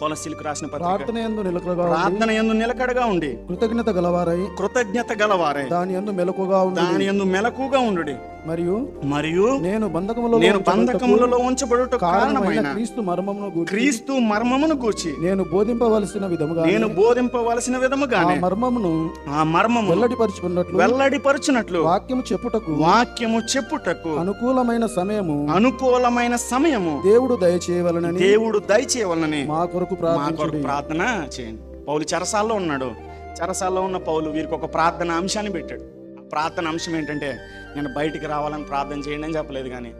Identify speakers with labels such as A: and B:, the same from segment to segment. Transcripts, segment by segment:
A: కొలసీలకు రాసిన
B: ప్రార్థన ఎందు నిలకడగా
A: ప్రార్థన ఎందు నిలకడగా ఉండి
B: కృతజ్ఞత గలవారై
A: కృతజ్ఞత గలవారే
B: దాని ఎందు మెలకుగా ఉండి
A: దాని ఎందు మెలకుగా ఉండు
B: మరియు
A: మరియు
B: నేను బంధకములో
A: నేను బంధకములలో ఉంచబడుట
B: కారణమైన క్రీస్తు మర్మమును గూర్చి
A: క్రీస్తు మర్మమును గూర్చి
B: నేను బోధింపవలసిన విధముగా
A: నేను బోధింపవలసిన
B: ఆ
A: విధముగానే
B: మర్మమును
A: ఆ మర్మము
B: వెల్లడిపరుచుకున్నట్లు
A: వెల్లడిపరచునట్లు
B: వాక్యము చెప్పుటకు
A: వాక్యము చెప్పుటకు
B: అనుకూలమైన సమయము
A: అనుకూలమైన సమయము
B: దేవుడు దయచేయవలనని
A: దేవుడు దయచేయవలనని
B: మా కొరకు
A: ప్రార్థన చేయండి. పౌలు చెరసాల్లో ఉన్నాడు. చెరసాల్లో ఉన్న పౌలు వీరికి ఒక ప్రార్థన అంశాన్ని పెట్టాడు. ఆ ప్రార్థన అంశం ఏంటంటే నేను బయటికి రావాలని ప్రార్థన చేయండి అని చెప్పలేదు కానీ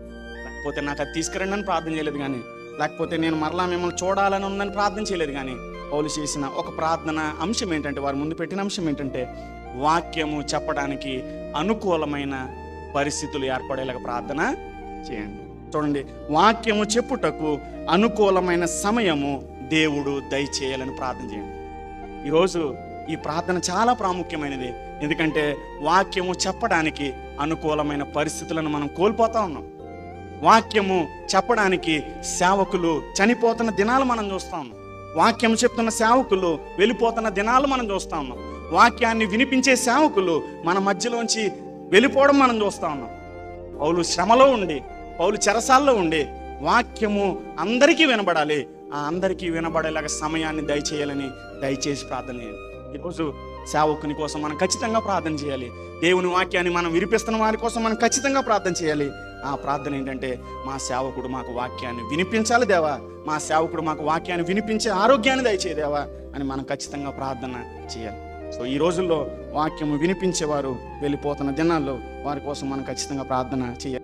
A: లేకపోతే నాకు అది తీసుకురండి అని ప్రార్థన చేయలేదు కానీ లేకపోతే నేను మరలా మిమ్మల్ని చూడాలని ఉందని ప్రార్థన చేయలేదు కానీ పౌలు చేసిన ఒక ప్రార్థన అంశం ఏంటంటే వారి ముందు పెట్టిన అంశం ఏంటంటే వాక్యము చెప్పడానికి అనుకూలమైన పరిస్థితులు ఏర్పడేలాగా ప్రార్థన చేయండి. చూడండి వాక్యము చెప్పుటకు అనుకూలమైన సమయము దేవుడు దయచేయాలని ప్రార్థన చేయండి. ఈరోజు ఈ ప్రార్థన చాలా ప్రాముఖ్యమైనది. ఎందుకంటే వాక్యము చెప్పడానికి అనుకూలమైన పరిస్థితులను మనం కోల్పోతా ఉన్నాం. వాక్యము చెప్పడానికి సేవకులు చనిపోతున్న దినాలు మనం చూస్తా ఉన్నాం. వాక్యం చెప్తున్న సేవకులు వెళ్ళిపోతున్న దినాలు మనం చూస్తా ఉన్నాం. వాక్యాన్ని వినిపించే సేవకులు మన మధ్యలోంచి వెళ్ళిపోవడం మనం చూస్తా ఉన్నాం. పౌలు శ్రమలో ఉండి పౌలు చెరసాల్లో ఉండి వాక్యము అందరికీ వినబడాలి. ఆ అందరికీ వినబడేలాగా సమయాన్ని దయచేయాలని దయచేసి ప్రార్థన చేయండి. ఈరోజు సేవకుని కోసం మనం ఖచ్చితంగా ప్రార్థన చేయాలి. దేవుని వాక్యాన్ని మనం వినిపిస్తున్న వారి కోసం మనం ఖచ్చితంగా ప్రార్థన చేయాలి. ఆ ప్రార్థన ఏంటంటే మా సేవకుడు మాకు వాక్యాన్ని వినిపించాలి దేవా. మా సేవకుడు మాకు వాక్యాన్ని వినిపించే ఆరోగ్యాన్ని దయచేయ దేవా అని మనం ఖచ్చితంగా ప్రార్థన చేయాలి. సో ఈ రోజుల్లో వాక్యము వినిపించేవారు వెళ్ళిపోతున్న దినాల్లో వారి కోసం మనం ఖచ్చితంగా ప్రార్థన చేయాలి.